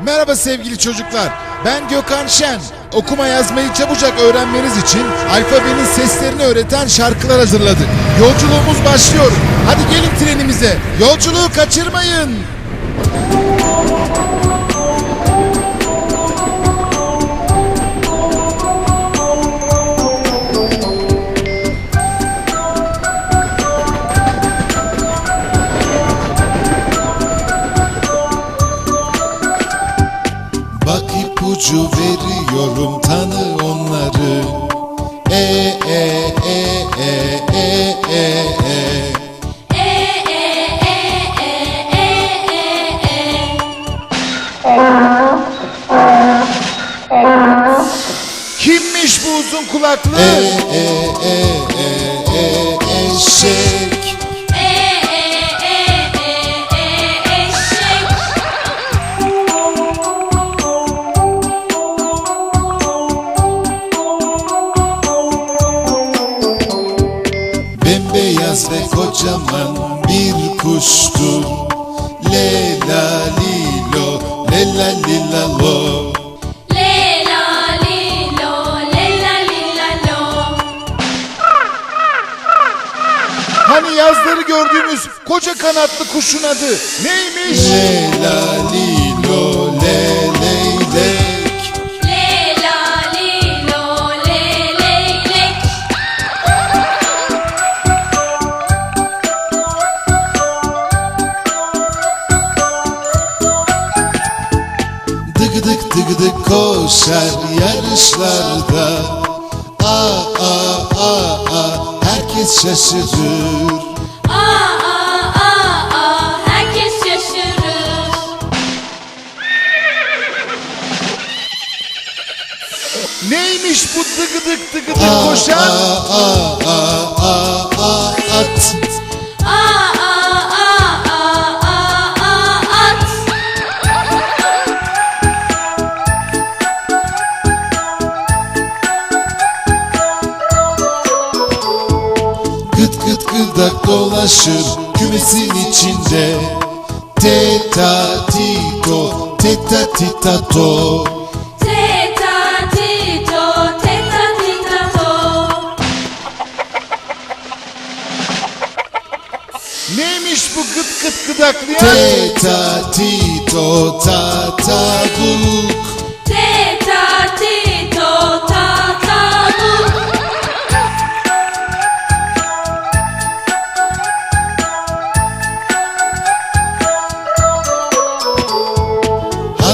Merhaba sevgili çocuklar. Ben Gökhan Şen. Okuma yazmayı çabucak öğrenmeniz için alfabenin seslerini öğreten şarkılar hazırladık. Yolculuğumuz başlıyor. Hadi gelin trenimize. Yolculuğu kaçırmayın. İpucu veriyorum tanı onları. E e e e e e e. Kimmiş bu uzun kulaklı? E e e e e eşek. Ve kocaman bir kuştu. Le la li lo, le la li la lo. Hani yazları gördüğümüz koca kanatlı kuşun adı neymiş? Le la Dıgıdık koşar yarışlarda. Aa aa aa aa herkes şaşırır. Herkes şaşırır. Neymiş bu dıgıdık Ah, koşan? Aa, aa, aa, aa, at. Gıt gıt gıdak dolaşır kümesin içinde. Teta tito, teta tita to. Teta tito, teta tita to. Neymiş bu gıt gıt gıdaklayan? Teta tito, ta ta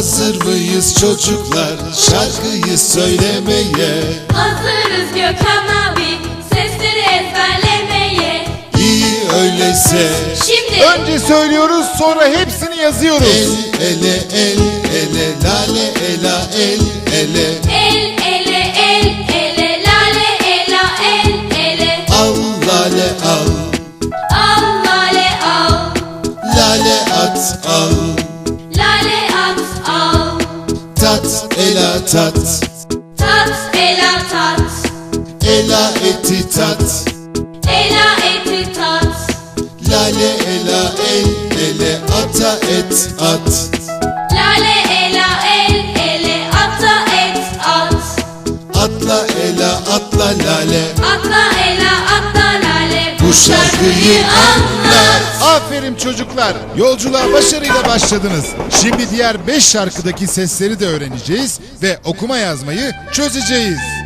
Hazır mıyız çocuklar şarkıyı söylemeye? Hazırız Gökhan abi, sesleri ezberlemeye. İyi öyleyse. Şimdi Önce söylüyoruz sonra hepsini yazıyoruz. El ele el ele lale ela el ela tat Tat ela tat, ela eti tat. ela eti tat. Lale ela el ele ata et at. Lale ela el ele ata et at. Atla ela atla lale. Atla ela atla. Şarkıyı anlat. Aferin çocuklar. Yolculuğa başarıyla başladınız. Şimdi diğer 5 şarkıdaki sesleri de öğreneceğiz ve okuma yazmayı çözeceğiz.